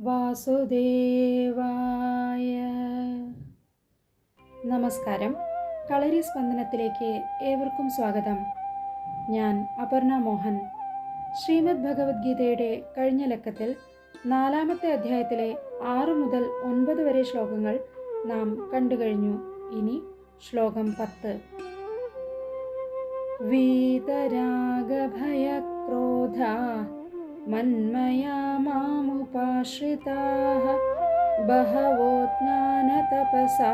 വാസുദേവായ നമസ്കാരം കളരി സ്പന്ദനത്തിലേക്ക് ഏവർക്കും സ്വാഗതം. ഞാൻ അപർണ മോഹൻ. ശ്രീമദ് ഭഗവത്ഗീതയുടെ കഴിഞ്ഞ ലക്കത്തിൽ നാലാമത്തെ അധ്യായത്തിലെ ആറ് മുതൽ ഒൻപത് വരെ ശ്ലോകങ്ങൾ നാം കണ്ടു കഴിഞ്ഞു ഇനി ശ്ലോകം പത്ത്. വീതരാഗഭയക്രോധ മന്മയാ മാമുപാശ്രിതാः ബഹവോ ജ്ഞാനതപസാ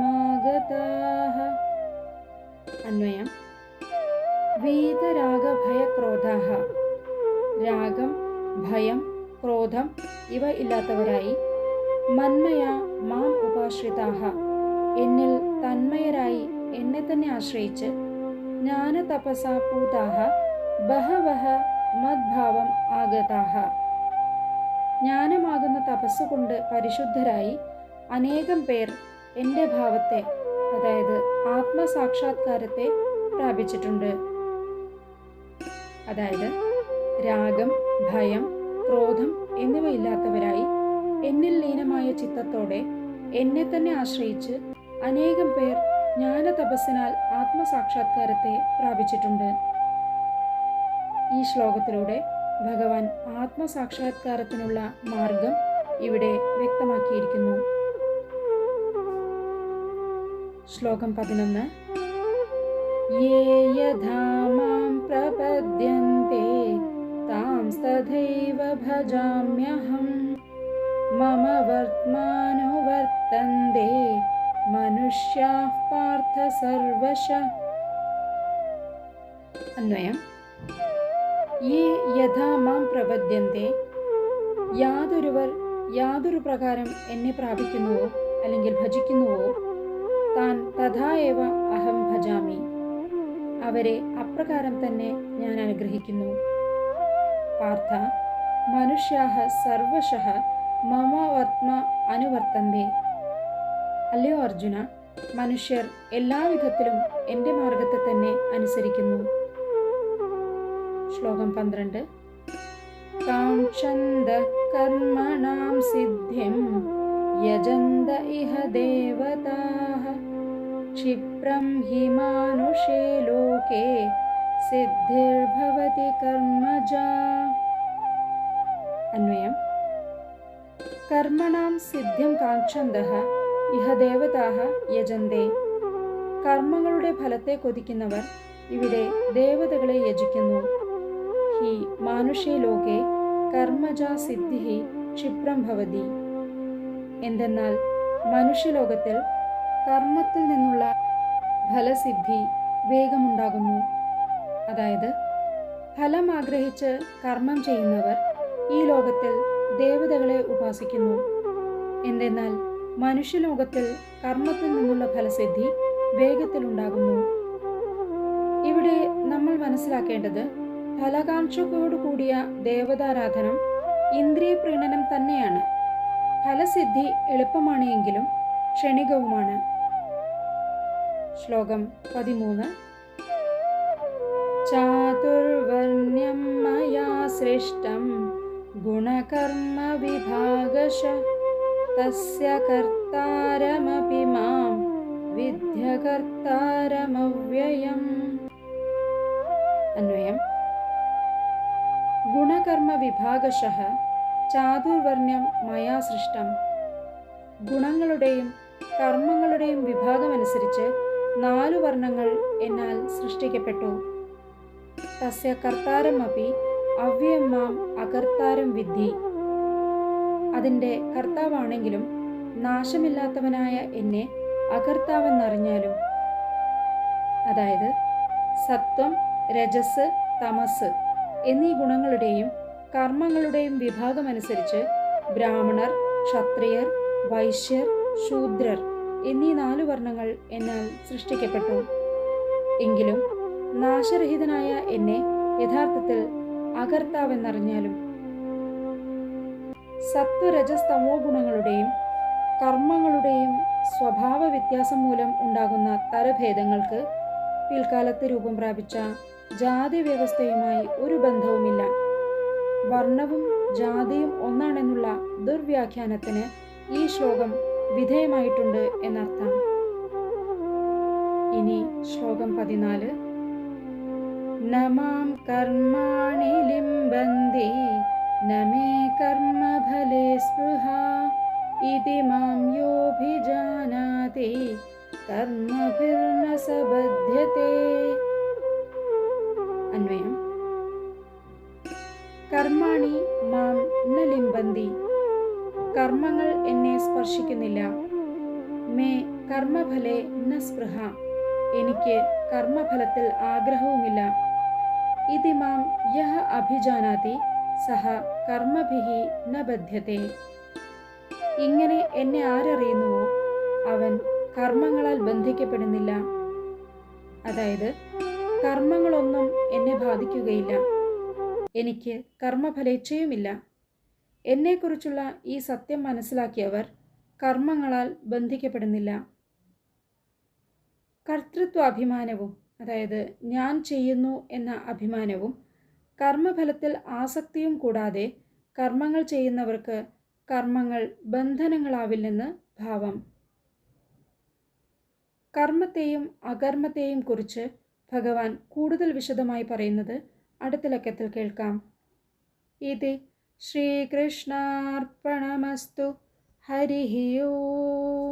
ഊതാമദ്ഭാവമാഗതാः അന്വയം വീതരാഗഭയക്രോധാः രാഗം ഭയം ക്രോധം ഇവ ഇല്ലാത്തവരായി മന്മയ മാം ഉപാശ്രിതാഹ എന്നിൽ തന്മയരായി എന്നെ തന്നെ ആശ്രയിച്ച് ജ്ഞാനതപസ പൂതാഹ ബഹവഹ മദ്ഭാവം ആഗതാഹ. ജ്ഞാനമാകുന്ന തപസ്സുകൊണ്ട് പരിശുദ്ധരായി അനേകം പേർ എന്റെ ഭാവത്തെ അതായത് ആത്മസാക്ഷാത്കാരത്തെ പ്രാപിച്ചിട്ടുണ്ട്. അതായത് രാഗം ഭയം ക്രോധം എന്നിവയില്ലാത്തവരായി എന്നിൽ ലീനമായ ചിത്തത്തോടെ എന്നെ തന്നെ ആശ്രയിച്ച് അനേകം പേർ ജ്ഞാന തപസ്സിനാൽ ആത്മസാക്ഷാത്കാരത്തെ പ്രാപിച്ചിട്ടുണ്ട്. ഈ ശ്ലോകത്തിലൂടെ ഭഗവാൻ ആത്മസാക്ഷാത്കാരത്തിനുള്ള മാർഗം ഇവിടെ വ്യക്തമാക്കിയിരിക്കുന്നു. ശ്ലോകം പതിനൊന്ന്. യേ താംസ്തഥൈവ ഭജാമ്യഹം. മനുഷ്യാഃ അന്വയം. ഈ യഥാ മാം പ്രപദ്യന്തെ യാതൊരുവർ യാതൊരു പ്രകാരം എന്നെ പ്രാപിക്കുന്നുവോ അല്ലെങ്കിൽ ഭജിക്കുന്നുവോ? താൻ തഥാ ഏവ അഹം ഭജാമി. അവരെ അപ്രകാരം തന്നെ ഞാൻ അനുഗ്രഹിക്കുന്നു. പാർത്ഥ മനുഷ്യാഹ സർവശ മമാവത്മ അനുവർത്തന്തെ. അല്ലയോ അർജുന മനുഷ്യർ എല്ലാവിധത്തിലും എന്റെ മാർഗത്തെ തന്നെ അനുസരിക്കുന്നു. ശ്ലോകം പന്ത്രണ്ട്. കാക്ഷന്ത കർമ്മണാം സിദ്ധിം യജന്ത ഇഹ ദേവതാഃ. ക്ഷിപ്രം ഹി മാനുഷേ ലോകേ സിദ്ധിർഭവതി കർമ്മജാ. അന്വയം. കർമ്മണാം സിദ്ധിം കാക്ഷന്ത ഇഹ ദേവതാഹ യജന്തേ. കർമ്മങ്ങളുടെ ഫലത്തെ കൊതിക്കുന്നവർ ഇവിടെ ദേവതകളെ യജിക്കുന്നു. ഹി മാനുഷേ ലോകെ കർമ്മജ സിദ്ധി ക്ഷിപ്രം ഭവതി എന്തെന്നാൽ മനുഷ്യലോകത്തിൽ കർമ്മത്തിൽ നിന്നുള്ള ഫലസിദ്ധി വേഗമുണ്ടാകുന്നു. അതായത് ഫലം ആഗ്രഹിച്ച് കർമ്മം ചെയ്യുന്നവർ ഈ ലോകത്തിൽ ദേവതകളെ ഉപാസിക്കുന്നു. എന്തെന്നാൽ മനുഷ്യലോകത്തിൽ കർമ്മത്തിൽ നിന്നുള്ള ഫലസിദ്ധി വേഗത്തിലുണ്ടാകുന്നു. ഇവിടെ നമ്മൾ മനസ്സിലാക്കേണ്ടത് ഫലകാംക്ഷയോടു കൂടിയ ദേവതാരാധനം ഇന്ദ്രിയ പ്രീണനം തന്നെയാണ്. ഫലസിദ്ധി എളുപ്പമാണ് എങ്കിലും ക്ഷണികവുമാണ്. ശ്ലോകം പതിമൂന്ന്. ചാതുർവർണ്യം മയാ സൃഷ്ടം ഗുണകർമ്മ വിഭാഗശ തസ്യ കർത്താരമപി മാം വിദ്യകർത്താരമവ്യയം അന്വയം. ഗുണകർമ്മ വിഭാഗശ ചാതുർവർണ്യം മയാ സൃഷ്ടം. ഗുണങ്ങളുടെയും കർമ്മങ്ങളുടെയും വിഭാഗമനുസരിച്ച് നാലു വർണങ്ങൾ എന്നാൽ സൃഷ്ടിക്കപ്പെട്ടു. തസ്യ കർത്താരമപി അവ്യം മാം അകർത്താരം വിദ്ധി. അതിന്റെ കർത്താവാണെങ്കിലും നാശമില്ലാത്തവനായ എന്നെ അകർത്താവെന്നറിഞ്ഞാലും. അതായത് സത്വം രജസ് തമസ്. എന്നീ ഗുണങ്ങളുടെയും കർമ്മങ്ങളുടെയും വിഭാഗമനുസരിച്ച് ബ്രാഹ്മണർ ക്ഷത്രിയർ വൈശ്യർ ശൂദ്രർ എന്നീ നാലു വർണങ്ങൾ എന്നാൽ സൃഷ്ടിക്കപ്പെട്ടു. എങ്കിലും നാശരഹിതനായ എന്നെ യഥാർത്ഥത്തിൽ അകർത്താവെന്നറിഞ്ഞാലും സത്വരജസ്തമോ ഗുണങ്ങളുടെയും കർമ്മങ്ങളുടെയും സ്വഭാവ വ്യത്യാസം മൂലം ഉണ്ടാകുന്ന തരഭേദങ്ങൾക്ക് പിൽക്കാലത്ത് രൂപം പ്രാപിച്ച ജാതി വ്യവസ്ഥയുമായി ഒരു ബന്ധവുമില്ല. വർണവും ജാതിയും ഒന്നാണെന്നുള്ള ദുർവ്യാഖ്യാനത്തിന് ഈ ശ്ലോകം വിധേയമായിട്ടുണ്ട് എന്നർത്ഥം. ഇനി ശ്ലോകം പതിനാല്. നമാം കർമാണി ലിംബന്തി നമേ കർമ്മഫലേ സ്പൃഹ ഇതി മാം യോഭിജാനാതി കർമ്മഭിർന സബധ്യത്തെ അന്വയം കർമാണി മാം ന ലിംബന്തി. കർമ്മങ്ങൾ എന്നെ സ്പർശിക്കുന്നില്ല. മേ കർമ്മഫലേ ന സ്പൃഹ. എനിക്ക് കർമ്മഫലത്തിൽ ആഗ്രഹവുമില്ല. ഇതി മാം യഹ അഭിജാനാതി സഹ കർമ്മഭിഹി ന ഇങ്ങനെ എന്നെ ആരറിയുന്നുവോ? അവൻ കർമ്മങ്ങളാൽ ബന്ധിക്കപ്പെടുന്നില്ല. അതായത് കർമ്മങ്ങളൊന്നും എന്നെ ബാധിക്കുകയില്ല. എനിക്ക് കർമ്മഫലേച്ഛയുമില്ല. എന്നെക്കുറിച്ചുള്ള ഈ സത്യം മനസ്സിലാക്കിയവർ കർമ്മങ്ങളാൽ ബന്ധിക്കപ്പെടുന്നില്ല. കർത്തൃത്വാഭിമാനവും അതായത് ഞാൻ ചെയ്യുന്നു എന്ന അഭിമാനവും കർമ്മഫലത്തിൽ ആസക്തിയും കൂടാതെ കർമ്മങ്ങൾ ചെയ്യുന്നവർക്ക് കർമ്മങ്ങൾ ബന്ധനങ്ങളാവില്ലെന്ന് ഭാവം. കർമ്മത്തെയും അകർമ്മത്തെയും കുറിച്ച് ഭഗവാൻ കൂടുതൽ വിശദമായി പറയുന്നത് അടുത്ത ലക്കത്തിൽ കേൾക്കാം. ഇത് ശ്രീകൃഷ്ണാർപ്പണമസ്തു ഹരി ഓം